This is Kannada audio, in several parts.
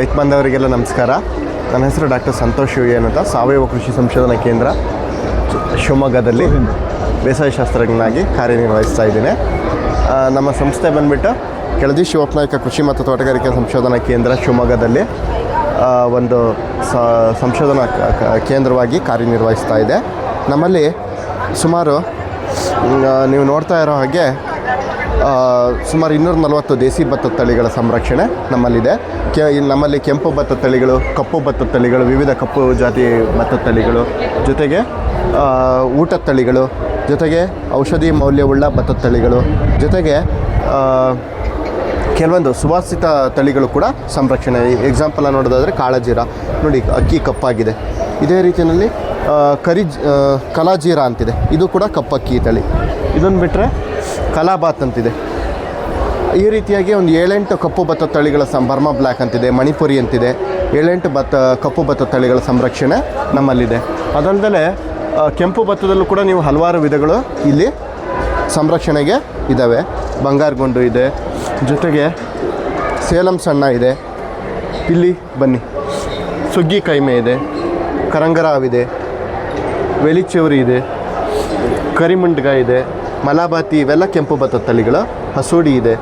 ರೈತ ಬಾಂಧವರಿಗೆಲ್ಲ ನಮಸ್ಕಾರ. ನನ್ನ ಹೆಸರು ಡಾಕ್ಟರ್ ಸಂತೋಷ್ ವಿ ಅಂತ ಸಾವಯವ ಕೃಷಿ ಸಂಶೋಧನಾ ಕೇಂದ್ರ ಶಿವಮೊಗ್ಗದಲ್ಲಿ ಬೇಸಾಯ ಶಾಸ್ತ್ರಜ್ಞನಾಗಿ ಕಾರ್ಯನಿರ್ವಹಿಸ್ತಾ ಇದ್ದೀನಿ. ನಮ್ಮ ಸಂಸ್ಥೆ ಬಂದುಬಿಟ್ಟು ಕೆಳದಿ ಶಿವಪ್ನಾಯಕ ಕೃಷಿ ಮತ್ತು ತೋಟಗಾರಿಕೆ ಸಂಶೋಧನಾ ಕೇಂದ್ರ ಶಿವಮೊಗ್ಗದಲ್ಲಿ ಒಂದು ಸಂಶೋಧನಾ ಕೇಂದ್ರವಾಗಿ ಕಾರ್ಯನಿರ್ವಹಿಸ್ತಾ ಇದೆ. ನಮ್ಮಲ್ಲಿ ಸುಮಾರು ನೀವು ನೋಡ್ತಾ ಇರೋ ಹಾಗೆ ಸುಮಾರು ಇನ್ನೂರ ನಲವತ್ತು ದೇಸಿ ಭತ್ತದ ತಳಿಗಳ ಸಂರಕ್ಷಣೆ ನಮ್ಮಲ್ಲಿದೆ. ಕೆ ನಮ್ಮಲ್ಲಿ ಕೆಂಪು ಭತ್ತದ ತಳಿಗಳು, ಕಪ್ಪು ಭತ್ತದ ತಳಿಗಳು, ವಿವಿಧ ಕಪ್ಪು ಜಾತಿ ಭತ್ತದ ತಳಿಗಳು, ಜೊತೆಗೆ ಊಟ ತಳಿಗಳು, ಜೊತೆಗೆ ಔಷಧಿ ಮೌಲ್ಯವುಳ್ಳ ಭತ್ತದ ತಳಿಗಳು, ಜೊತೆಗೆ ಕೆಲವೊಂದು ಸುವಾಸಿತ ತಳಿಗಳು ಕೂಡ ಸಂರಕ್ಷಣೆ. ಎಕ್ಸಾಂಪಲ್ ನೋಡೋದಾದರೆ ಕಾಳಜೀರ. ನೋಡಿ, ಅಕ್ಕಿ ಕಪ್ಪಾಗಿದೆ. ಇದೇ ರೀತಿಯಲ್ಲಿ ಕರಿ ಕಲಾಜೀರ ಅಂತಿದೆ. ಇದು ಕೂಡ ಕಪ್ಪಕ್ಕಿ ತಳಿ. ಇದನ್ನು ಬಿಟ್ಟರೆ ಕಲಾಬಾತ್ ಅಂತಿದೆ. ಈ ರೀತಿಯಾಗಿ ಒಂದು ಏಳೆಂಟು ಕಪ್ಪು ಭತ್ತ ತಳಿಗಳ ಸಂ ಬರ್ಮಾ ಬ್ಲ್ಯಾಕ್ ಅಂತಿದೆ, ಮಣಿಪುರಿ ಅಂತಿದೆ. ಏಳೆಂಟು ಭತ್ತ ಕಪ್ಪು ಭತ್ತ ತಳಿಗಳ ಸಂರಕ್ಷಣೆ ನಮ್ಮಲ್ಲಿದೆ. ಅದಲ್ಲದೆ ಕೆಂಪು ಭತ್ತದಲ್ಲೂ ಕೂಡ ನೀವು ಹಲವಾರು ವಿಧಗಳು ಇಲ್ಲಿ ಸಂರಕ್ಷಣೆಗೆ ಇದ್ದಾವೆ ಬಂಗಾರಗೊಂಡು ಇದೆ. ಜೊತೆಗೆ ಸೇಲಂ ಸಣ್ಣ ಇದೆ. ಇಲ್ಲಿ ಬನ್ನಿ. ಸುಗ್ಗಿ ಕೈಮೆ ಇದೆ. ಕರಂಗರಾವಿದೆ ವೆಲಿಚೌರಿ ಇದೆ. ಕರಿಮುಂಡ್ಗ ಇದೆ. ಮಲಾಬಾತಿ ಇವೆಲ್ಲ ಕೆಂಪು ಭತ್ತದ ತಳಿಗಳು ಹಸೂಡಿ ಇದೆ.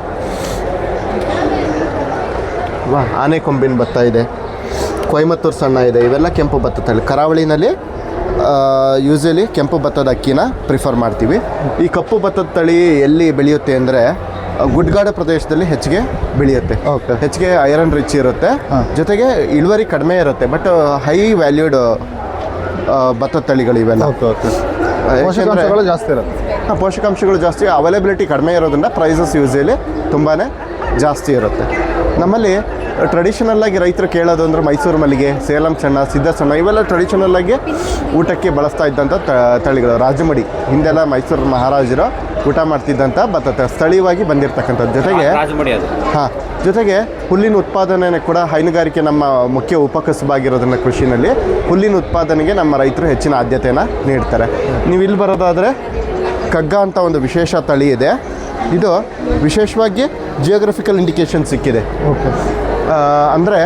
ವಾ ಆನೆ ಕೊಂಬಿನ ಭತ್ತ ಇದೆ. ಕೊಯಮತ್ತೂರು ಸಣ್ಣ ಇದೆ. ಇವೆಲ್ಲ ಕೆಂಪು ಭತ್ತ ತಳಿ. ಕರಾವಳಿನಲ್ಲಿ ಯೂಸಲಿ ಕೆಂಪು ಭತ್ತದ ಅಕ್ಕಿನ ಪ್ರಿಫರ್ ಮಾಡ್ತೀವಿ. ಈ ಕಪ್ಪು ಭತ್ತದ ತಳಿ ಎಲ್ಲಿ ಬೆಳೆಯುತ್ತೆ ಅಂದರೆ ಗುಡ್ಗಾಡ ಪ್ರದೇಶದಲ್ಲಿ ಹೆಚ್ಚಿಗೆ ಬೆಳೆಯುತ್ತೆ. ಹೆಚ್ಚಿಗೆ ಐರನ್ ರಿಚ್ ಇರುತ್ತೆ. ಜೊತೆಗೆ ಇಳುವರಿ ಕಡಿಮೆ ಇರುತ್ತೆ ಬಟ್ ಹೈ ವ್ಯಾಲ್ಯೂಡ್ ಭತ್ತದ ತಳಿಗಳು ಇವೆಲ್ಲ ಓಕೆ ಓಕೆ ಪೋಷಕಾಂಶಗಳು ಜಾಸ್ತಿ ಇರುತ್ತೆ. ಪೋಷಕಾಂಶಗಳು ಜಾಸ್ತಿ ಅವೈಲೇಬಿಲಿಟಿ ಕಡಿಮೆ ಇರೋದ್ರಿಂದ ಪ್ರೈಸಸ್ ಯೂಸಲಿ ತುಂಬಾ ಜಾಸ್ತಿ ಇರುತ್ತೆ. ನಮ್ಮಲ್ಲಿ ಟ್ರೆಡಿಷನಲ್ ಆಗಿ ರೈತರು ಕೇಳೋದು ಅಂದ್ರೆ ಮೈಸೂರು ಮಲ್ಲಿಗೆ ಸೇಲಂ ಸಣ್ಣ ಸಿದ್ಧ ಸಣ್ಣ ಇವೆಲ್ಲ ಟ್ರೆಡಿಷನಲ್ ಆಗಿ ಊಟಕ್ಕೆ ಬಳಸ್ತಾ ಇದ್ದಂಥ ತಳಿಗಳು. ರಾಜಮಡಿ ಹಿಂದೆಲ್ಲ ಮೈಸೂರು ಮಹಾರಾಜರು ಊಟ ಮಾಡ್ತಿದ್ದಂಥ ಭತ್ತ ಸ್ಥಳೀಯವಾಗಿ ಬಂದಿರತಕ್ಕಂಥದ್ದು. ಜೊತೆಗೆ ಹಾಂ ಜೊತೆಗೆ ಹುಲ್ಲಿನ ಉತ್ಪಾದನೆ ಕೂಡ ಹೈನುಗಾರಿಕೆ ನಮ್ಮ ಮುಖ್ಯ ಉಪಕಸಬಾಗಿರೋದನ್ನ ಕೃಷಿನಲ್ಲಿ ಹುಲ್ಲಿನ ಉತ್ಪಾದನೆಗೆ ನಮ್ಮ ರೈತರು ಹೆಚ್ಚಿನ ಆದ್ಯತೆಯನ್ನು ನೀಡ್ತಾರೆ. ನೀವು ಇಲ್ಲಿ ಬರೋದಾದರೆ ಕಗ್ಗ ಅಂತ ಒಂದು ವಿಶೇಷ ತಳಿ ಇದೆ. ಇದು ವಿಶೇಷವಾಗಿ ಜಿಯೋಗ್ರಫಿಕಲ್ ಇಂಡಿಕೇಶನ್ ಸಿಕ್ಕಿದೆ. ಓಕೆ ಅಂದರೆ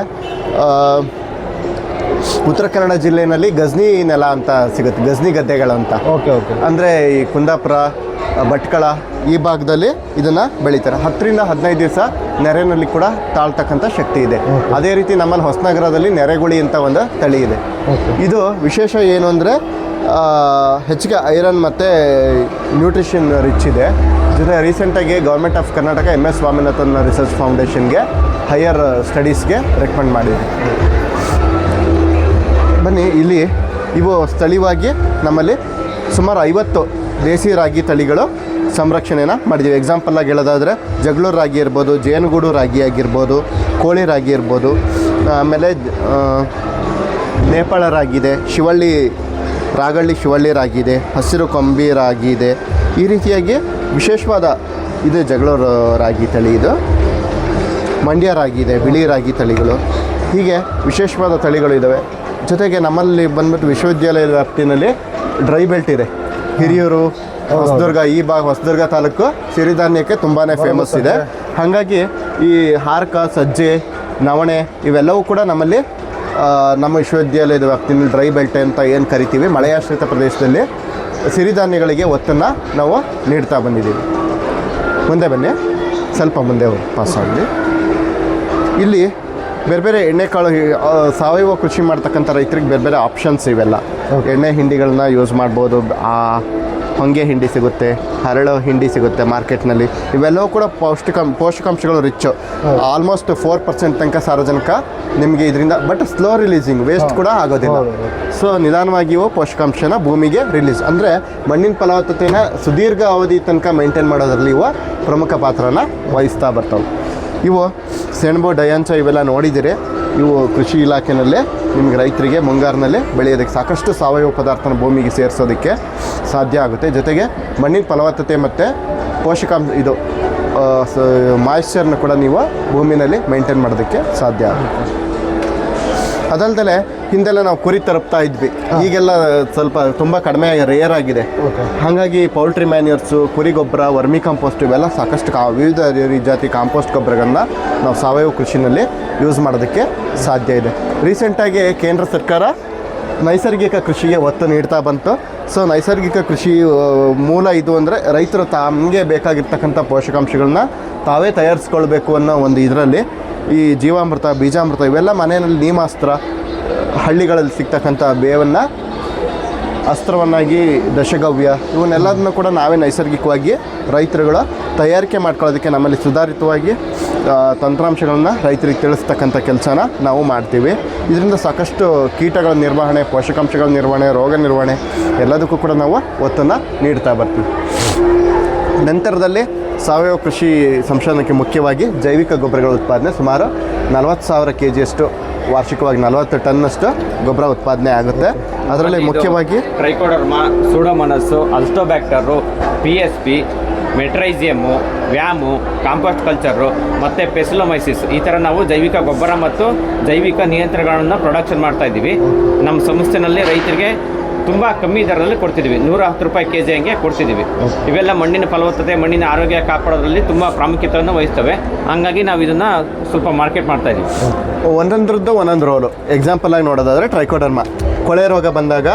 ಉತ್ತರ ಕನ್ನಡ ಜಿಲ್ಲೆಯಲ್ಲಿ ಗಜ್ನಿ ನೆಲ ಅಂತ ಸಿಗುತ್ತೆ ಗಜ್ನಿ ಗದ್ದೆಗಳಂತ. ಓಕೆ ಓಕೆ ಅಂದರೆ ಈ ಕುಂದಾಪುರ ಭಟ್ಕಳ ಈ ಭಾಗದಲ್ಲಿ ಇದನ್ನು ಬೆಳೀತಾರೆ. ಹತ್ತರಿಂದ ಹದಿನೈದು ದಿವಸ ನೆರೆನಲ್ಲಿ ಕೂಡ ತಾಳ್ತಕ್ಕಂಥ ಶಕ್ತಿ ಇದೆ. ಅದೇ ರೀತಿ ನಮ್ಮಲ್ಲಿ ಹೊಸನಗರದಲ್ಲಿ ನೆರೆಗುಳಿ ಅಂತ ಒಂದು ತಳಿ ಇದೆ. ಇದು ವಿಶೇಷ ಏನು ಅಂದರೆ ಹೆಚ್ಚಿಗೆ ಐರನ್ ಮತ್ತು ನ್ಯೂಟ್ರಿಷನ್ ರಿಚ್ ಇದೆ. ಜೊತೆ ರೀಸೆಂಟಾಗಿ government of Karnataka M S Swaminathan research ಫೌಂಡೇಶನ್ಗೆ higher ಸ್ಟಡೀಸ್ಗೆ ರೆಕಮೆಂಡ್ ಮಾಡಿದೆ. ಬನ್ನಿ ಇಲ್ಲಿ ಇವು ಸ್ಥಳೀಯವಾಗಿ ನಮ್ಮಲ್ಲಿ ಸುಮಾರು ಐವತ್ತು ದೇಸಿ ರಾಗಿ ತಳಿಗಳು ಸಂರಕ್ಷಣೆನ ಮಾಡಿದ್ದೀವಿ ಎಕ್ಸಾಂಪಲ್ ಆಗಿ ಹೇಳೋದಾದರೆ, ಜಗಳೂರು ರಾಗಿ ಇರ್ಬೋದು, ಜೇನುಗೂಡು ರಾಗಿ ಆಗಿರ್ಬೋದು, ಕೋಳಿ ರಾಗಿ ಇರ್ಬೋದು, ಆಮೇಲೆ ನೇಪಾಳ ರಾಗಿ ಇದೆ, ಶಿವಳ್ಳಿ, ರಾಗಳ್ಳಿ ಶಿವಳ್ಳಿ ರಾಗಿ ಇದೆ, ಹಸಿರು ಕೊಂಬಿ ರಾಗಿ ಇದೆ. ಈ ರೀತಿಯಾಗಿ ವಿಶೇಷವಾದ ಇದು ಜಗಳೂರು ರಾಗಿ ತಳಿ ಇದು. ಮಂಡ್ಯ ರಾಗಿ ಇದೆ, ಬಿಳಿ ರಾಗಿ ತಳಿಗಳು. ಹೀಗೆ ವಿಶೇಷವಾದ ತಳಿಗಳು ಇದ್ದಾವೆ ಜೊತೆಗೆ ನಮ್ಮಲ್ಲಿ ಬಂದ್ಬಿಟ್ಟು ವಿಶ್ವವಿದ್ಯಾಲಯದ ವ್ಯಾಪ್ತಿನಲ್ಲಿ ಡ್ರೈ ಬೆಲ್ಟ್ ಇದೆ. ಹಿರಿಯೂರು ಹೊಸದುರ್ಗ ಈ ಭಾಗ ಹೊಸದುರ್ಗ ತಾಲೂಕು ಸಿರಿಧಾನ್ಯಕ್ಕೆ ತುಂಬಾ ಫೇಮಸ್ ಇದೆ. ಹಾಗಾಗಿ ಈ ಹಾರ್ಕ ಸಜ್ಜೆ ನವಣೆ ಇವೆಲ್ಲವೂ ಕೂಡ ನಮ್ಮಲ್ಲಿ ನಮ್ಮ ವಿಶ್ವವಿದ್ಯಾಲಯದ ವ್ಯಾಪ್ತಿನಲ್ಲಿ ಡ್ರೈ ಬೆಲ್ಟ್ ಅಂತ ಏನು ಕರಿತೀವಿ ಮಳೆಯಾಶ್ರಿತ ಪ್ರದೇಶದಲ್ಲಿ ಸಿರಿಧಾನ್ಯಗಳಿಗೆ ಒತ್ತನ್ನು ನಾವು ನೀಡ್ತಾ ಬಂದಿದ್ದೀವಿ. ಮುಂದೆ ಬನ್ನಿ. ಸ್ವಲ್ಪ ಮುಂದೆ ಪಾಸ್ ಆಗಲಿ ಇಲ್ಲಿ ಬೇರೆ ಬೇರೆ ಎಣ್ಣೆಕಾಳು ಸಾವಯವ ಕೃಷಿ ಮಾಡ್ತಕ್ಕಂಥ ರೈತರಿಗೆ ಬೇರೆ ಬೇರೆ ಆಪ್ಷನ್ಸ್ ಇವೆಲ್ಲ. ಎಣ್ಣೆ ಹಿಂಡಿಗಳನ್ನ ಯೂಸ್ ಮಾಡ್ಬೋದು. ಆ ಹೊಂಗೆ ಹಿಂಡಿ ಸಿಗುತ್ತೆ ಹರಳು ಹಿಂಡಿ ಸಿಗುತ್ತೆ ಮಾರ್ಕೆಟ್ನಲ್ಲಿ ಇವೆಲ್ಲವೂ ಕೂಡ ಪೌಷ್ಟಿಕ ಪೋಷಕಾಂಶಗಳು ರಿಚ್ಚು ಆಲ್ಮೋಸ್ಟ್ ಫೋರ್ ಪರ್ಸೆಂಟ್ ತನಕ ಸಾರ್ವಜನಿಕ ನಿಮಗೆ ಇದರಿಂದ ಬಟ್ ಸ್ಲೋ ರಿಲೀಸಿಂಗ್ ವೇಸ್ಟ್ ಕೂಡ ಆಗೋದಿಲ್ಲ. ಸೊ ಸೊ ನಿಧಾನವಾಗಿಯೂ ಪೋಷಕಾಂಶನ ಭೂಮಿಗೆ ರಿಲೀಸ್ ಅಂದರೆ ಮಣ್ಣಿನ ಫಲವತ್ತತೆನ ಸುದೀರ್ಘ ಅವಧಿ ತನಕ ಮೇಂಟೈನ್ ಮಾಡೋದ್ರಲ್ಲಿ ಇವು ಪ್ರಮುಖ ಪಾತ್ರನ ವಹಿಸ್ತಾ ಬರ್ತವೆ. ಇವು ಸೆಣಬು ಡಯಾಂಚ ಇವೆಲ್ಲ ನೋಡಿದ್ದೀರಿ ಇವು ಕೃಷಿ ಇಲಾಖೆನಲ್ಲೇ ನಿಮಗೆ ರೈತರಿಗೆ ಮುಂಗಾರಿನಲ್ಲಿ ಬೆಳೆಯೋದಕ್ಕೆ ಸಾಕಷ್ಟು ಸಾವಯವ ಪದಾರ್ಥನ ಭೂಮಿಗೆ ಸೇರಿಸೋದಕ್ಕೆ ಸಾಧ್ಯ ಆಗುತ್ತೆ. ಜೊತೆಗೆ ಮಣ್ಣಿನ ಫಲವತ್ತತೆ ಮತ್ತು ಪೋಷಕಾಂಶ ಇದು ಮಾಯಿಶ್ಚರ್ನ ಕೂಡ ನೀವು ಭೂಮಿನಲ್ಲಿ ಮೇಂಟೈನ್ ಮಾಡೋದಕ್ಕೆ ಸಾಧ್ಯ ಆಗುತ್ತೆ. ಅದಲ್ದಲೆ ಹಿಂದೆಲ್ಲ ನಾವು ಕುರಿ ತರಪ್ತಾ ಇದ್ವಿ. ಈಗೆಲ್ಲ ಸ್ವಲ್ಪ ತುಂಬ ಕಡಿಮೆ ರೇರ್ ಆಗಿದೆ. ಹಾಗಾಗಿ ಪೌಲ್ಟ್ರಿ ಮ್ಯಾನ್ಯೂರ್ಸು ಕುರಿ ಗೊಬ್ಬರ ವರ್ಮಿ ಕಾಂಪೋಸ್ಟ್ ಇವೆಲ್ಲ ಸಾಕಷ್ಟು ಕಾ ವಿವಿಧ ರೀ- ಜಾತಿ ಕಾಂಪೋಸ್ಟ್ ಗೊಬ್ಬರಗಳನ್ನ ನಾವು ಸಾವಯವ ಕೃಷಿನಲ್ಲಿ ಯೂಸ್ ಮಾಡೋದಕ್ಕೆ ಸಾಧ್ಯ ಇದೆ. ರೀಸೆಂಟಾಗಿ ಕೇಂದ್ರ ಸರ್ಕಾರ ನೈಸರ್ಗಿಕ ಕೃಷಿಗೆ ಒತ್ತು ನೀಡ್ತಾ ಬಂತು. ಸೊ ನೈಸರ್ಗಿಕ ಕೃಷಿ ಮೂಲ ಇದು ಅಂದರೆ ರೈತರು ತಮಗೆ ಬೇಕಾಗಿರ್ತಕ್ಕಂಥ ಪೋಷಕಾಂಶಗಳನ್ನ ತಾವೇ ತಯಾರಿಸ್ಕೊಳ್ಬೇಕು ಅನ್ನೋ ಒಂದು ಇದರಲ್ಲಿ ಈ ಜೀವಾಮೃತ, ಬೀಜಾಮೃತ ಇವೆಲ್ಲ ಮನೆಯಲ್ಲಿ ನೀಮಾಸ್ತ್ರ, ಹಳ್ಳಿಗಳಲ್ಲಿ ಸಿಗ್ತಕ್ಕಂಥ ಬೇವನ್ನು, ಅಸ್ತ್ರವನ್ನಾಗಿ, ದಶಗವ್ಯ ಇವನ್ನೆಲ್ಲದನ್ನು ಕೂಡ ನಾವೇ ನೈಸರ್ಗಿಕವಾಗಿ ರೈತರುಗಳ ತಯಾರಿಕೆ ಮಾಡ್ಕೊಳ್ಳೋದಕ್ಕೆ ನಮ್ಮಲ್ಲಿ ಸುಧಾರಿತವಾಗಿ ತಂತ್ರಾಂಶಗಳನ್ನು ರೈತರಿಗೆ ತಿಳಿಸ್ತಕ್ಕಂಥ ಕೆಲಸನ ನಾವು ಮಾಡ್ತೀವಿ. ಇದರಿಂದ ಸಾಕಷ್ಟು ಕೀಟಗಳ ನಿರ್ವಹಣೆ, ಪೋಷಕಾಂಶಗಳ ನಿರ್ವಹಣೆ, ರೋಗ ನಿರ್ವಹಣೆ ಎಲ್ಲದಕ್ಕೂ ಕೂಡ ನಾವು ಒತ್ತನ್ನು ನೀಡ್ತಾ ಬರ್ತೀವಿ. ನಂತರದಲ್ಲಿ ಸಾವಯವ ಕೃಷಿ ಸಂಶೋಧನೆಗೆ ಮುಖ್ಯವಾಗಿ ಜೈವಿಕ ಗೊಬ್ಬರಗಳ ಉತ್ಪಾದನೆ ಸುಮಾರು ನಲವತ್ತು ಸಾವಿರ ಕೆ ಜಿಯಷ್ಟು ವಾರ್ಷಿಕವಾಗಿ ನಲವತ್ತು ಟನ್ನಷ್ಟು ಗೊಬ್ಬರ ಉತ್ಪಾದನೆ ಆಗುತ್ತೆ. ಅದರಲ್ಲಿ ಮುಖ್ಯವಾಗಿ trichoderma pseudomonas azotobacter P S P metarhizium VAM compost culture ಮತ್ತು ಪೆಸಿಲೋಮೈಸಿಸ್ ಈ ಥರ ನಾವು ಜೈವಿಕ ಗೊಬ್ಬರ ಮತ್ತು ಜೈವಿಕ ನಿಯಂತ್ರಣಗಳನ್ನು ಪ್ರೊಡಕ್ಷನ್ ಮಾಡ್ತಾ ಇದ್ದೀವಿ. ನಮ್ಮ ಸಂಸ್ಥೆನಲ್ಲಿ ರೈತರಿಗೆ ತುಂಬ ಕಮ್ಮಿ ದರದಲ್ಲಿ ಕೊಡ್ತಿದ್ದೀವಿ ನೂರ ಹತ್ತು ರೂಪಾಯಿ ಕೆ ಜಿ ಹಂಗೆ ಕೊಡ್ತಿದ್ದೀವಿ ಇವೆಲ್ಲ ಮಣ್ಣಿನ ಫಲವತ್ತತೆ, ಮಣ್ಣಿನ ಆರೋಗ್ಯ ಕಾಪಾಡೋದ್ರಲ್ಲಿ ತುಂಬ ಪ್ರಾಮುಖ್ಯತೆಯನ್ನು ವಹಿಸ್ತವೆ. ಹಂಗಾಗಿ ನಾವು ಇದನ್ನು ಸ್ವಲ್ಪ ಮಾರ್ಕೆಟ್ ಮಾಡ್ತಾ ಇದ್ದೀವಿ ಒಂದೊಂದ್ರದ್ದು ಒಂದೊಂದು ರೋಲು. ಎಕ್ಸಾಂಪಲ್ ಆಗಿ ನೋಡೋದಾದರೆ ಟ್ರೈಕೋಡರ್ಮಾ ಕೊಳೆ ರೋಗ ಬಂದಾಗ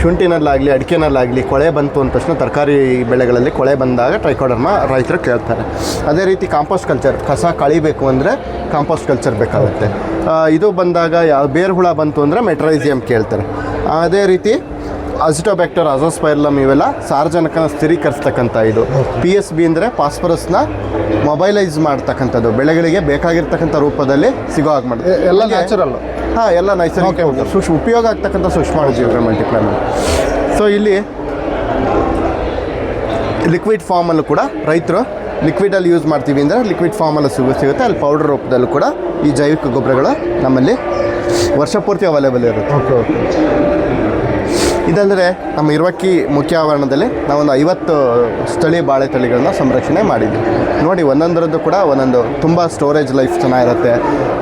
ಶುಂಠಿನಲ್ಲಾಗಲಿ, ಅಡಿಕೆನಲ್ಲಾಗಲಿ ಕೊಳೆ ಬಂತು ಅಂದ ತಕ್ಷಣ ತರಕಾರಿ ಬೆಳೆಗಳಲ್ಲಿ ಕೊಳೆ ಬಂದಾಗ ಟ್ರೈಕೋಡರ್ಮಾ ರೈತರು ಕೇಳ್ತಾರೆ. ಅದೇ ರೀತಿ ಕಾಂಪೋಸ್ಟ್ ಕಲ್ಚರ್ ಕಸ ಕಳಿಬೇಕು ಅಂದರೆ ಕಾಂಪೋಸ್ಟ್ ಕಲ್ಚರ್ ಬೇಕಾಗುತ್ತೆ. ಇದು ಬಂದಾಗ ಯಾವ ಬೇರು ಹುಳ ಬಂತು ಅಂದರೆ ಮೆಟ್ರೈಸಿಯಮ್ ಕೇಳ್ತಾರೆ. ಅದೇ ರೀತಿ ಅಜಿಟೋಬ್ಯಾಕ್ಟರ್ ಅಜೋಸ್ಪೈರ್ಲಮ್ ಇವೆಲ್ಲ ಸಾರ್ವಜನಿಕನ ಸ್ಥಿರೀಕರಿಸ್ತಕ್ಕಂಥ ಇದು. ಪಿ ಎಸ್ ಬಿ ಅಂದರೆ ಫಾಸ್ಫರಸ್ನ ಮೊಬೈಲೈಸ್ ಮಾಡ್ತಕ್ಕಂಥದ್ದು. ಬೆಳೆಗಳಿಗೆ ಬೇಕಾಗಿರ್ತಕ್ಕಂಥ ರೂಪದಲ್ಲಿ ಸಿಗೋ ಹಾಗೆ ಮಾಡಿದೆ ಎಲ್ಲ ನ್ಯಾಚುರಲ್ ಹಾಂ ಎಲ್ಲ ನೈಸರ್ಗಿಕ ಸೂಕ್ಷ್ಮ ಉಪಯೋಗ ಆಗ್ತಕ್ಕಂಥ ಸೂಕ್ಷ್ಮಾಣುಜೀವಿಗಳ ಮಲ್ಟಿಪ್ಲಾನ್ ಸೊ ಇಲ್ಲಿ ಲಿಕ್ವಿಡ್ ಫಾರ್ಮಲ್ಲೂ ಕೂಡ ರೈತರು ಲಿಕ್ವಿಡಲ್ಲಿ ಯೂಸ್ ಮಾಡ್ತೀವಿ ಅಂದರೆ ಲಿಕ್ವಿಡ್ ಫಾರ್ಮಲ್ಲೂ ಸಿಗು ಸಿಗುತ್ತೆ. ಅಲ್ಲಿ ಪೌಡರ್ ರೂಪದಲ್ಲೂ ಕೂಡ ಈ ಜೈವಿಕ ಗೊಬ್ಬರಗಳು ನಮ್ಮಲ್ಲಿ ವರ್ಷ ಪೂರ್ತಿ ಅವೈಲೇಬಲ್ ಇರುತ್ತೆ. ಓಕೆ ಓಕೆ ಇದಂದರೆ ನಮ್ಮ ಇರುವಕ್ಕಿ ಮುಖ್ಯ ಆವರಣದಲ್ಲಿ ನಾವೊಂದು ಐವತ್ತು ಸ್ಥಳೀಯ ಬಾಳೆ ತಳಿಗಳನ್ನ ಸಂರಕ್ಷಣೆ ಮಾಡಿದ್ವಿ. ನೋಡಿ ಒಂದೊಂದರದ್ದು ಕೂಡ ಒಂದೊಂದು ತುಂಬ ಸ್ಟೋರೇಜ್ ಲೈಫ್ ಚೆನ್ನಾಗಿರುತ್ತೆ.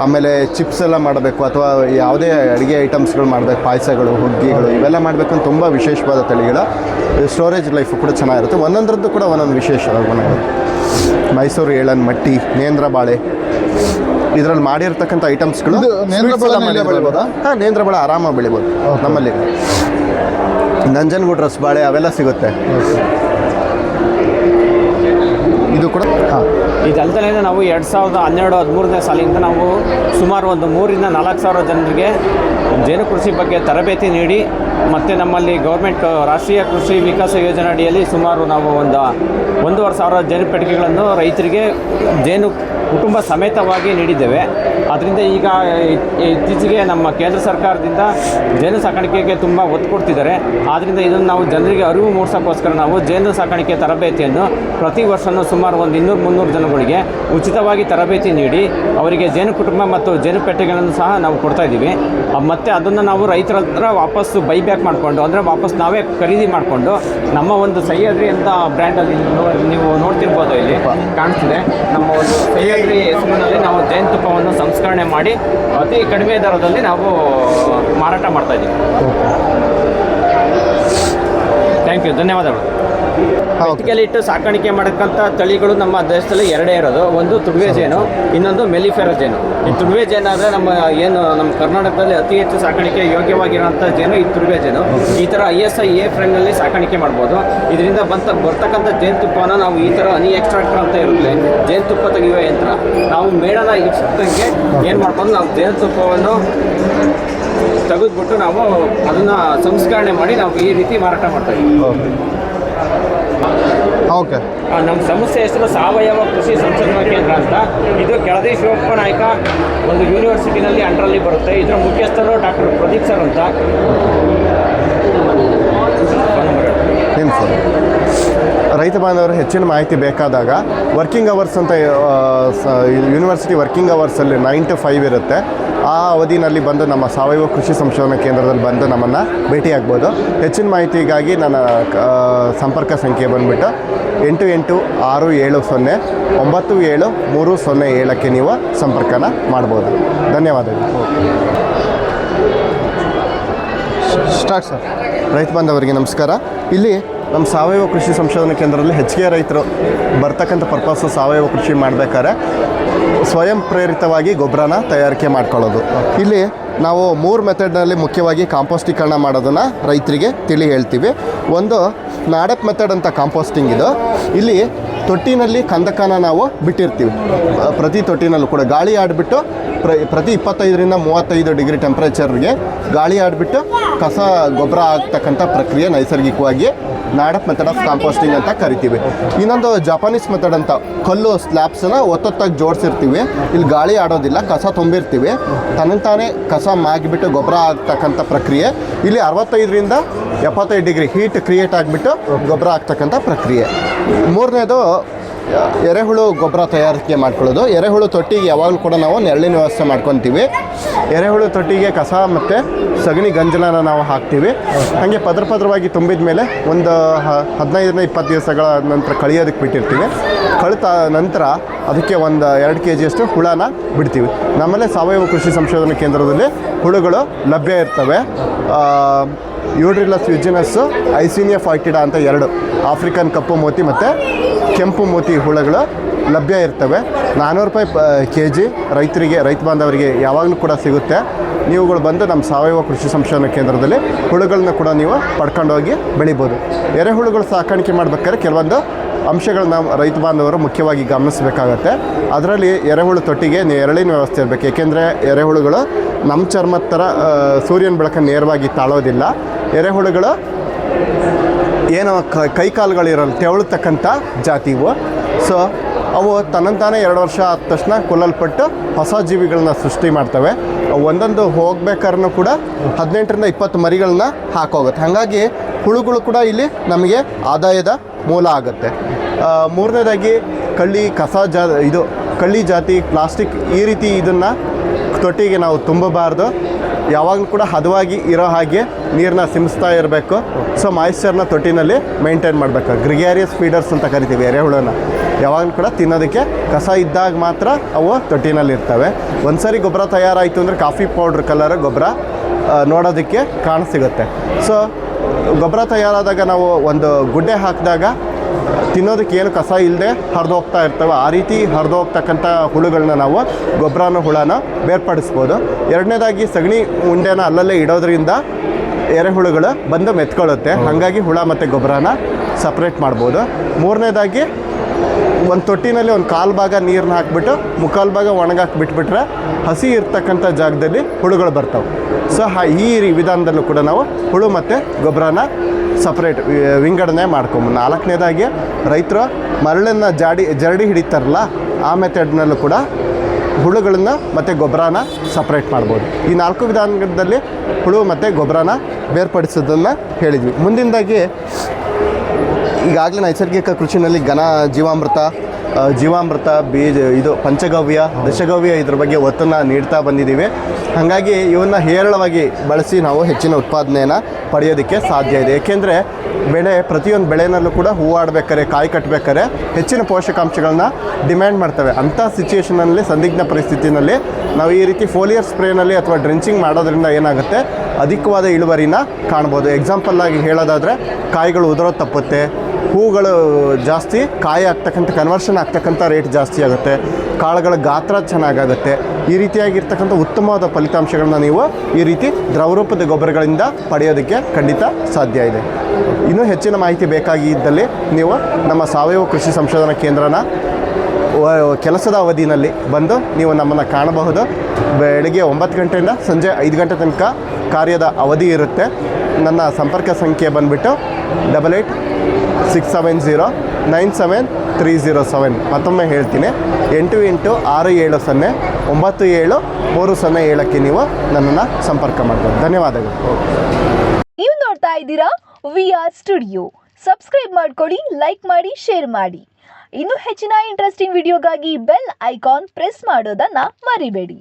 ಆಮೇಲೆ ಚಿಪ್ಸ್ ಎಲ್ಲ ಮಾಡಬೇಕು ಅಥವಾ ಯಾವುದೇ ಅಡುಗೆ ಐಟಮ್ಸ್ಗಳು ಮಾಡಬೇಕು ಪಾಯಸಗಳು ಹುಗ್ಗಿಗಳು ಇವೆಲ್ಲ ಮಾಡಬೇಕು ಅಂತ ತುಂಬ ವಿಶೇಷವಾದ ತಳಿಗಳ. ಸ್ಟೋರೇಜ್ ಲೈಫ್ ಕೂಡ ಚೆನ್ನಾಗಿರುತ್ತೆ. ಒಂದೊಂದರದ್ದು ಕೂಡ ಒಂದೊಂದು ವಿಶೇಷ ಮೈಸೂರು ಏಳನ್ ಮಟ್ಟಿ ನೇಂದ್ರ ಬಾಳೆ. ಇದರಲ್ಲಿ ಮಾಡಿರ್ತಕ್ಕಂಥ ಐಟಮ್ಸ್ಗಳು? ಹಾಂ ನೇಂದ್ರ ಬಾಳೆ ಆರಾಮಾಗಿ ಬೆಳಿಬೋದು. ನಮ್ಮಲ್ಲಿ ನಂಜನಗೂಡು ರಸಬಾಳೆ ಅವೆಲ್ಲ ಸಿಗುತ್ತೆ. ಇದು ಕೂಡ, ಹಾಂ. ನಾವು ಎರಡು ಸಾವಿರದ ಹನ್ನೆರಡು, ಹದಿಮೂರನೇ ಸಾಲಿಂದ ನಾವು ಸುಮಾರು ಒಂದು ಮೂರಿಂದ ನಾಲ್ಕು ಸಾವಿರ ಜನರಿಗೆ ಜೇನು ಕೃಷಿ ಬಗ್ಗೆ ತರಬೇತಿ ನೀಡಿ, ಮತ್ತು ನಮ್ಮಲ್ಲಿ ಗೌರ್ಮೆಂಟ್ ರಾಷ್ಟ್ರೀಯ ಕೃಷಿ ವಿಕಾಸ ಯೋಜನೆ ಅಡಿಯಲ್ಲಿ ಸುಮಾರು ನಾವು ಒಂದು ಒಂದೂವರೆ ಸಾವಿರ ಜೇನು ಪೆಟ್ಟಿಗೆಗಳನ್ನು ರೈತರಿಗೆ ಜೇನು ಕುಟುಂಬ ಸಮೇತವಾಗಿ ನೀಡಿದ್ದೇವೆ. ಅದರಿಂದ ಈಗ ಇತ್ತೀಚೆಗೆ ನಮ್ಮ ಕೇಂದ್ರ ಸರ್ಕಾರದಿಂದ ಜೇನು ಸಾಕಾಣಿಕೆಗೆ ತುಂಬ ಒತ್ತು ಕೊಡ್ತಿದ್ದಾರೆ. ಆದ್ದರಿಂದ ಇದನ್ನು ನಾವು ಜನರಿಗೆ ಅರಿವು ಮೂಡಿಸೋಕ್ಕೋಸ್ಕರ ನಾವು ಜೇನು ಸಾಕಾಣಿಕೆ ತರಬೇತಿಯನ್ನು ಪ್ರತಿ ವರ್ಷವೂ ಸುಮಾರು ಒಂದು ಇನ್ನೂರು ಮುನ್ನೂರು ಜನಗಳಿಗೆ ಉಚಿತವಾಗಿ ತರಬೇತಿ ನೀಡಿ ಅವರಿಗೆ ಜೇನು ಕುಟುಂಬ ಮತ್ತು ಜೇನು ಪೆಟ್ಟಿಗೆಗಳನ್ನು ಸಹ ನಾವು ಕೊಡ್ತಾ ಇದ್ದೀವಿ. ಮತ್ತು ಅದನ್ನು ನಾವು ರೈತರ ಹತ್ರ ವಾಪಸ್ಸು ಬೈಬ್ಯಾಕ್ ಮಾಡಿಕೊಂಡು, ಅಂದರೆ ವಾಪಸ್ ನಾವೇ ಖರೀದಿ ಮಾಡಿಕೊಂಡು ನಮ್ಮ ಒಂದು ಸಹ್ಯಾದ್ರಿ ಅಂತ ಬ್ರ್ಯಾಂಡಲ್ಲಿ ನೀವು ನೋಡ್ತಿರ್ಬೋದು ಇಲ್ಲಿ, ಕಾಣಿಸ್ತಿದೆ. ನಮ್ಮ ಒಂದು ಸಹ್ಯಾದ್ರಿ ಹೆಸರಿನಲ್ಲಿ ನಾವು ಜೇನುತುಪ್ಪವನ್ನು ಸಂಸ್ಕರಣೆ ಮಾಡಿ ಅತಿ ಕಡಿಮೆ ದರದಲ್ಲಿ ನಾವು ಮಾರಾಟ ಮಾಡ್ತಾ ಇದ್ದೀವಿ. ಥ್ಯಾಂಕ್ ಯು ಧನ್ಯವಾದಗಳು. ಇಟ್ಟು ಸಾಕಾಣಿಕೆ ಮಾಡಕ್ಕಂಥ ತಳಿಗಳು ನಮ್ಮ ದೇಶದಲ್ಲಿ ಎರಡೇ ಇರೋದು. ಒಂದು ತುಡುವೆ ಜೇನು ಇನ್ನೊಂದು ಮೆಲಿಫೆರ ಜೇನು. ಈ ತುಡುವೆ ಜೇನು ಆದರೆ ನಮ್ಮ ಏನು ನಮ್ಮ ಕರ್ನಾಟಕದಲ್ಲಿ ಅತಿ ಹೆಚ್ಚು ಸಾಕಾಣಿಕೆ ಯೋಗ್ಯವಾಗಿರುವಂಥ ಜೇನು ಈ ತುಡುವೆ ಜೇನು. ಈ ಥರ ಐ ಎಸ್ ಐ ಎ ಫ್ರೆಂಡ್ನಲ್ಲಿ ಸಾಕಾಣಿಕೆ ಮಾಡ್ಬೋದು. ಇದರಿಂದ ಬಂತ ಬರ್ತಕ್ಕಂಥ ಜೇನುತುಪ್ಪನ ನಾವು ಈ ಥರ ಹನಿ ಎಕ್ಸ್ಟ್ರಾಕ್ಟರ್ ಅಂತ ಇರುತ್ತೆ. ಜೇನುತುಪ್ಪ ತೆಗೆಯುವ ಯಂತ್ರ. ನಾವು ಮೇಣನ ಇಷ್ಟಕ್ಕೆ ಏನು ಮಾಡ್ಬೋದು ನಾವು ಜೇನುತುಪ್ಪವನ್ನು ತೆಗೆದ್ಬಿಟ್ಟು ನಾವು ಅದನ್ನ ಸಂಸ್ಕರಣೆ ಮಾಡಿ ನಾವು ಈ ರೀತಿ ಮಾರಾಟ ಮಾಡ್ತಾ ಓಕೆ. ನಮ್ಮ ಸಂಸ್ಥೆ ಹೆಸರು ಸಾವಯವ ಕೃಷಿ ಸಂಶೋಧನಾ ಕೇಂದ್ರ ಅಂತ. ಇದು ಕೆಳದಿ ಶಿವಪ್ಪ ನಾಯಕ ಒಂದು ಯೂನಿವರ್ಸಿಟಿನಲ್ಲಿ ಅಂಡ್ರಲ್ಲಿ ಬರುತ್ತೆ. ಇದರ ಮುಖ್ಯಸ್ಥರು ಡಾಕ್ಟರ್ ಪ್ರದೀಪ್ ಸರ್ ಅಂತ. ರೈತ ಬಾಂಧವರು ಹೆಚ್ಚಿನ ಮಾಹಿತಿ ಬೇಕಾದಾಗ ವರ್ಕಿಂಗ್ ಅವರ್ಸ್ ಅಂತ ಯೂನಿವರ್ಸಿಟಿ ವರ್ಕಿಂಗ್ ಅವರ್ಸಲ್ಲಿ ನೈನ್ ಟು ಫೈವ್ ಇರುತ್ತೆ. ಆ ಅವಧಿನಲ್ಲಿ ಬಂದು ನಮ್ಮ ಸಾವಯವ ಕೃಷಿ ಸಂಶೋಧನಾ ಕೇಂದ್ರದಲ್ಲಿ ಬಂದು ನಮ್ಮನ್ನು ಭೇಟಿಯಾಗ್ಬೋದು. ಹೆಚ್ಚಿನ ಮಾಹಿತಿಗಾಗಿ ನನ್ನ ಸಂಪರ್ಕ ಸಂಖ್ಯೆ ಬಂದುಬಿಟ್ಟು ಎಂಟು ಎಂಟು ಆರು ಏಳು ಸೊನ್ನೆ ಒಂಬತ್ತು ಏಳು ಮೂರು ಸೊನ್ನೆ ಏಳಕ್ಕೆ ನೀವು ಸಂಪರ್ಕನ ಮಾಡ್ಬೋದು. ಧನ್ಯವಾದಗಳು. Start sir. ರೈತ ಬಾಂಧವರಿಗೆ ನಮಸ್ಕಾರ. ಇಲ್ಲಿ ನಮ್ಮ ಸಾವಯವ ಕೃಷಿ ಸಂಶೋಧನಾ ಕೇಂದ್ರದಲ್ಲಿ ಹೆಚ್ಚಿಗೆ ರೈತರು ಬರ್ತಕ್ಕಂಥ ಪರ್ಪಸ್ ಸಾವಯವ ಕೃಷಿ ಮಾಡಬೇಕಾದ್ರೆ ಸ್ವಯಂ ಪ್ರೇರಿತವಾಗಿ ಗೊಬ್ಬರನ ತಯಾರಿಕೆ ಮಾಡ್ಕೊಳ್ಳೋದು. ಇಲ್ಲಿ ನಾವು ಮೂರು ಮೆಥಡ್ನಲ್ಲಿ ಮುಖ್ಯವಾಗಿ ಕಾಂಪೋಸ್ಟೀಕರಣ ಮಾಡೋದನ್ನು ರೈತರಿಗೆ ತಿಳಿ ಹೇಳ್ತೀವಿ. ಒಂದು, ನಾಡಪ್ ಮೆಥಡ್ ಅಂತ ಕಾಂಪೋಸ್ಟಿಂಗ್ ಇದು. ಇಲ್ಲಿ ತೊಟ್ಟಿನಲ್ಲಿ ಕಂದಕನ ನಾವು ಬಿಟ್ಟಿರ್ತೀವಿ. ಪ್ರತಿ ತೊಟ್ಟಿನಲ್ಲೂ ಕೂಡ ಗಾಳಿ ಆಡಿಬಿಟ್ಟು ಪ್ರ, ಪ್ರತಿ ಇಪ್ಪತ್ತೈದರಿಂದ ಮೂವತ್ತೈದು ಡಿಗ್ರಿ ಟೆಂಪ್ರೇಚರ್ಗೆ ಗಾಳಿ ಆಡಿಬಿಟ್ಟು ಕಸ, ಗೊಬ್ಬರ ಆಗ್ತಕ್ಕಂಥ ಪ್ರಕ್ರಿಯೆ ನೈಸರ್ಗಿಕವಾಗಿ ನಾಡಪ್ ಮೆಥಡ್ ಆಫ್ ಕಾಂಪೋಸ್ಟಿಂಗ್ ಅಂತ ಕರಿತೀವಿ. ಇನ್ನೊಂದು ಜಪಾನೀಸ್ ಮೆಥಡ್ ಅಂತ, ಕಲ್ಲು ಸ್ಲ್ಯಾಬ್ಸನ್ನ ಒತ್ತೊತ್ತಾಗಿ ಜೋಡಿಸಿರ್ತೀವಿ. ಇಲ್ಲಿ ಗಾಳಿ ಆಡೋದಿಲ್ಲ, ಕಸ ತುಂಬಿರ್ತೀವಿ. ತನ್ನಂತಾನೆ ಕಸ ಮಾಗಿಬಿಟ್ಟು ಗೊಬ್ಬರ ಆಗ್ತಕ್ಕಂಥ ಪ್ರಕ್ರಿಯೆ. ಇಲ್ಲಿ ಅರವತ್ತೈದರಿಂದ ಎಪ್ಪತ್ತೈದು ಡಿಗ್ರಿ ಹೀಟ್ ಕ್ರಿಯೇಟ್ ಆಗಿಬಿಟ್ಟು ಗೊಬ್ಬರ ಆಗ್ತಕ್ಕಂಥ ಪ್ರಕ್ರಿಯೆ. ಮೂರನೇದು ಎರೆಹುಳು ಗೊಬ್ಬರ ತಯಾರಿಕೆ ಮಾಡ್ಕೊಳ್ಳೋದು. ಎರೆಹುಳು ತೊಟ್ಟಿಗೆ ಯಾವಾಗಲೂ ಕೂಡ ನಾವು ನೆರಳಿನ ವ್ಯವಸ್ಥೆ ಮಾಡ್ಕೊತೀವಿ. ಎರೆಹುಳು ತೊಟ್ಟಿಗೆ ಕಸ ಮತ್ತು ಸಗಣಿ ಗಂಜಲನ ನಾವು ಹಾಕ್ತೀವಿ. ಹಾಗೆ ಪದ್ರ ಪದ್ರವಾಗಿ ತುಂಬಿದ ಮೇಲೆ ಒಂದು ಹದಿನೈದರಿಂದ ಇಪ್ಪತ್ತು ದಿವಸಗಳ ನಂತರ ಕಳಿಯೋದಕ್ಕೆ ಬಿಟ್ಟಿರ್ತೀವಿ. ಕಳಿತ ನಂತರ ಅದಕ್ಕೆ ಒಂದು ಎರಡು ಕೆ ಜಿಯಷ್ಟು ಹುಳನ ಬಿಡ್ತೀವಿ. ನಮ್ಮಲ್ಲೇ ಸಾವಯವ ಕೃಷಿ ಸಂಶೋಧನಾ ಕೇಂದ್ರದಲ್ಲಿ ಹುಳುಗಳು ಲಭ್ಯ ಇರ್ತವೆ. ಯೂಡ್ರಿಲಸ್ ಯುಜಿನಸ್ಸು ಐಸಿನಿಯಾ ಫಾಯ್ಟಿಡಾ ಅಂತ ಎರಡು. ಆಫ್ರಿಕನ್ ಕಪ್ಪು ಮೋತಿ ಮತ್ತು ಕೆಂಪು ಮೋತಿ ಹುಳುಗಳು ಲಭ್ಯ ಇರ್ತವೆ. ನಾನ್ನೂರು ರೂಪಾಯಿ ಪ ಕೆ ಜಿ ರೈತರಿಗೆ, ರೈತ ಬಾಂಧವರಿಗೆ ಯಾವಾಗಲೂ ಕೂಡ ಸಿಗುತ್ತೆ. ನೀವುಗಳು ಬಂದು ನಮ್ಮ ಸಾವಯವ ಕೃಷಿ ಸಂಶೋಧನಾ ಕೇಂದ್ರದಲ್ಲಿ ಹುಳುಗಳನ್ನ ಕೂಡ ನೀವು ಪಡ್ಕೊಂಡೋಗಿ ಬೆಳಿಬೋದು. ಎರೆಹುಳುಗಳು ಸಾಕಾಣಿಕೆ ಮಾಡ್ಬೇಕಾದ್ರೆ ಕೆಲವೊಂದು ಅಂಶಗಳನ್ನ ರೈತ ಬಾಂಧವರು ಮುಖ್ಯವಾಗಿ ಗಮನಿಸಬೇಕಾಗತ್ತೆ. ಅದರಲ್ಲಿ ಎರೆಹುಳು ತೊಟ್ಟಿಗೆ ನೆರಳಿನ ವ್ಯವಸ್ಥೆ ಇರಬೇಕು. ಏಕೆಂದರೆ ಎರೆಹುಳುಗಳು ನಮ್ಮ ಚರ್ಮದ ಥರ ಸೂರ್ಯನ ಬೆಳಕನ್ನು ನೇರವಾಗಿ ತಾಳೋದಿಲ್ಲ. ಎರೆಹುಳುಗಳು ಏನು ಕ ಕಾಲುಗಳಿರಲ್ಲ ತೆವಳತಕ್ಕಂಥ ಜಾತಿ ಇವು. ಸೊ, ಅವು ತನ್ನಂತಾನೆ ಎರಡು ವರ್ಷ ಆದ ತಕ್ಷಣ ಕೊಲ್ಲಲ್ಪಟ್ಟು ಹೊಸ ಜೀವಿಗಳನ್ನ ಸೃಷ್ಟಿ ಮಾಡ್ತವೆ. ಒಂದೊಂದು ಹೋಗ್ಬೇಕಾದ್ರೂ ಕೂಡ ಹದಿನೆಂಟರಿಂದ ಇಪ್ಪತ್ತು ಮರಿಗಳನ್ನ ಹಾಕೋಗುತ್ತೆ. ಹಾಗಾಗಿ ಹುಳುಗಳು ಕೂಡ ಇಲ್ಲಿ ನಮಗೆ ಆದಾಯದ ಮೂಲ ಆಗುತ್ತೆ. ಮೂರನೇದಾಗಿ ಕಳ್ಳಿ ಕಸ ಜಾ, ಇದು ಕಳ್ಳಿ ಜಾತಿ ಪ್ಲಾಸ್ಟಿಕ್ ಈ ರೀತಿ ಇದನ್ನು ತೊಟ್ಟಿಗೆ ನಾವು ತುಂಬಬಾರ್ದು. ಯಾವಾಗಲೂ ಕೂಡ ಹದವಾಗಿ ಇರೋ ಹಾಗೆ ನೀರನ್ನ ಸಿಮಿಸ್ತಾ ಇರಬೇಕು. ಸೊ ಮಾಯಿಶ್ಚರ್ನ ತೊಟ್ಟಿನಲ್ಲಿ ಮೇಂಟೈನ್ ಮಾಡಬೇಕು. ಗ್ರಿಗೇರಿಯಸ್ ಫೀಡರ್ಸ್ ಅಂತ ಕರಿತೀವಿ ಎರೆಹುಳನ. ಯಾವಾಗಲೂ ಕೂಡ ತಿನ್ನೋದಕ್ಕೆ ಕಸ ಇದ್ದಾಗ ಮಾತ್ರ ಅವು ತೊಟ್ಟಿನಲ್ಲಿ ಇರ್ತವೆ ಒಂದ್ಸರಿ ಗೊಬ್ಬರ ತಯಾರಾಯಿತು ಅಂದರೆ ಕಾಫಿ ಪೌಡ್ರ್ ಕಲರ್ ಗೊಬ್ಬರ ನೋಡೋದಕ್ಕೆ ಕಾಣಸಿಗುತ್ತೆ ಸೊ ಗೊಬ್ಬರ ತಯಾರಾದಾಗ ನಾವು ಒಂದು ಗುಡ್ಡೆ ಹಾಕಿದಾಗ ತಿನ್ನೋದಕ್ಕೆ ಏನು ಕಸ ಇಲ್ಲದೆ ಹರಿದು ಹೋಗ್ತಾ ಇರ್ತವೆ. ಆ ರೀತಿ ಹರಿದು ಹೋಗ್ತಕ್ಕಂಥ ಹುಳುಗಳನ್ನ ನಾವು ಗೊಬ್ಬರನ ಹುಳನ ಬೇರ್ಪಡಿಸ್ಬೋದು. ಎರಡನೇದಾಗಿ ಸಗಣಿ ಉಂಡೆನ ಅಲ್ಲಲ್ಲೇ ಇಡೋದ್ರಿಂದ ಎರೆಹುಳುಗಳು ಬಂದು ಮೆತ್ಕೊಳ್ಳುತ್ತೆ. ಹಾಗಾಗಿ ಹುಳ ಮತ್ತು ಗೊಬ್ಬರನ ಸಪ್ರೇಟ್ ಮಾಡ್ಬೋದು. ಮೂರನೇದಾಗಿ ಒಂದು ತೊಟ್ಟಿನಲ್ಲಿ ಒಂದು ಕಾಲು ಭಾಗ ನೀರನ್ನ ಹಾಕ್ಬಿಟ್ಟು, ಮುಕ್ಕಾಲು ಭಾಗ ಒಣಗಾಕಿ ಬಿಟ್ಬಿಟ್ರೆ ಹಸಿ ಇರ್ತಕ್ಕಂಥ ಜಾಗದಲ್ಲಿ ಹುಳುಗಳು ಬರ್ತವೆ. ಸೊ ಈ ವಿಧಾನದಲ್ಲೂ ಕೂಡ ನಾವು ಹುಳು ಮತ್ತು ಗೊಬ್ಬರನ ಸಪ್ರೇಟ್ ವಿಂಗಡಣೆ ಮಾಡ್ಕೊಂಬ ನಾಲ್ಕನೇದಾಗಿ ರೈತರು ಮರಳನ್ನು ಜಾಡಿ, ಜರಡಿ ಹಿಡಿತಾರಲ್ಲ, ಆ ಮೆಥಡ್ನಲ್ಲೂ ಕೂಡ ಹುಳುಗಳನ್ನು ಮತ್ತು ಗೊಬ್ಬರನ ಸಪ್ರೇಟ್ ಮಾಡ್ಬೋದು. ಈ ನಾಲ್ಕು ವಿಧಾನದಲ್ಲಿ ಹುಳು ಮತ್ತು ಗೊಬ್ಬರನ ಬೇರ್ಪಡಿಸೋದನ್ನು ಹೇಳಿದ್ವಿ. ಮುಂದಿನದಾಗಿ ಈಗಾಗಲೇ ನೈಸರ್ಗಿಕ ಕೃಷಿನಲ್ಲಿ ಘನ ಜೀವಾಮೃತ ಜೀವಾಮೃತ, ಬೀಜ, ಇದು ಪಂಚಗವ್ಯ, ದಶಗವ್ಯ ಇದ್ರ ಬಗ್ಗೆ ಒತ್ತನ್ನು ನೀಡ್ತಾ ಬಂದಿದ್ದೀವಿ. ಹಾಗಾಗಿ ಇವನ್ನ ಹೇರಳವಾಗಿ ಬಳಸಿ ನಾವು ಹೆಚ್ಚಿನ ಉತ್ಪಾದನೆಯನ್ನು ಪಡೆಯೋದಕ್ಕೆ ಸಾಧ್ಯ ಇದೆ. ಏಕೆಂದರೆ ಬೆಳೆ, ಪ್ರತಿಯೊಂದು ಬೆಳೆನಲ್ಲೂ ಕೂಡ ಹೂವಾಡ್ಬೇಕಾರೆ ಕಾಯಿ ಕಟ್ಟಬೇಕಾರೆ ಹೆಚ್ಚಿನ ಪೋಷಕಾಂಶಗಳನ್ನ ಡಿಮ್ಯಾಂಡ್ ಮಾಡ್ತವೆ. ಅಂಥ ಸಿಚುಯೇಷನಲ್ಲಿ ಸಂದಿಗ್ಧ ಪರಿಸ್ಥಿತಿನಲ್ಲಿ ನಾವು ಈ ರೀತಿ ಫೋಲಿಯರ್ ಸ್ಪ್ರೇನಲ್ಲಿ ಅಥವಾ ಡ್ರೆಂಚಿಂಗ್ ಮಾಡೋದ್ರಿಂದ ಏನಾಗುತ್ತೆ? ಅಧಿಕವಾದ ಇಳುವರಿನ ಕಾಣ್ಬೋದು. ಎಕ್ಸಾಂಪಲ್ ಆಗಿ ಹೇಳೋದಾದರೆ, ಕಾಯಿಗಳು ಉದುರೋದು ತಪ್ಪುತ್ತೆ ಹೂಗಳು ಜಾಸ್ತಿ ಕಾಯಿ ಆಗ್ತಕ್ಕಂಥ ಕನ್ವರ್ಷನ್ ಆಗ್ತಕ್ಕಂಥ ರೇಟ್ ಜಾಸ್ತಿ ಆಗುತ್ತೆ. ಕಾಳುಗಳ ಗಾತ್ರ ಚೆನ್ನಾಗಾಗುತ್ತೆ. ಈ ರೀತಿಯಾಗಿರ್ತಕ್ಕಂಥ ಉತ್ತಮವಾದ ಫಲಿತಾಂಶಗಳನ್ನ ನೀವು ಈ ರೀತಿ ದ್ರವರೂಪದ ಗೊಬ್ಬರಗಳಿಂದ ಪಡೆಯೋದಕ್ಕೆ ಖಂಡಿತ ಸಾಧ್ಯ ಇದೆ. ಇನ್ನೂ ಹೆಚ್ಚಿನ ಮಾಹಿತಿ ಬೇಕಾಗಿದ್ದಲ್ಲಿ ನೀವು ನಮ್ಮ ಸಾವಯವ ಕೃಷಿ ಸಂಶೋಧನಾ ಕೇಂದ್ರನ ಕೆಲಸದ ಅವಧಿನಲ್ಲಿ ಬಂದು ನೀವು ನಮ್ಮನ್ನು ಕಾಣಬಹುದು. ಬೆಳಗ್ಗೆ ಒಂಬತ್ತು ಗಂಟೆಯಿಂದ ಸಂಜೆ ಐದು ಗಂಟೆ ತನಕ ಕಾರ್ಯದ ಅವಧಿ ಇರುತ್ತೆ. ನನ್ನ ಸಂಪರ್ಕ ಸಂಖ್ಯೆ ಬಂದುಬಿಟ್ಟು double eight six seven zero nine seven three zero seven. ಮತ್ತೊಮ್ಮೆ ಹೇಳ್ತೀನಿ, ಎಂಟು ಎಂಟು ಆರು ಏಳು ಸೊನ್ನೆ ಒಂಬತ್ತು ಏಳು ಮೂರು ಸೊನ್ನೆ ಏಳಕ್ಕೆ ನೀವು ನನ್ನನ್ನು ಸಂಪರ್ಕ ಮಾಡ್ಬೋದು. ಧನ್ಯವಾದಗಳು. ನೀವು ನೋಡ್ತಾ ಇದ್ದೀರಾ ವಿ ಆರ್ ಸ್ಟುಡಿಯೋ ಸಬ್ಸ್ಕ್ರೈಬ್ ಮಾಡಿಕೊಡಿ ಲೈಕ್ ಮಾಡಿ ಶೇರ್ ಮಾಡಿ. ಇನ್ನು ಹೆಚ್ಚಿನ ಇಂಟ್ರೆಸ್ಟಿಂಗ್ ವಿಡಿಯೋಗಾಗಿ ಬೆಲ್ ಐಕಾನ್ ಪ್ರೆಸ್ ಮಾಡೋದನ್ನು ಮರಿಬೇಡಿ.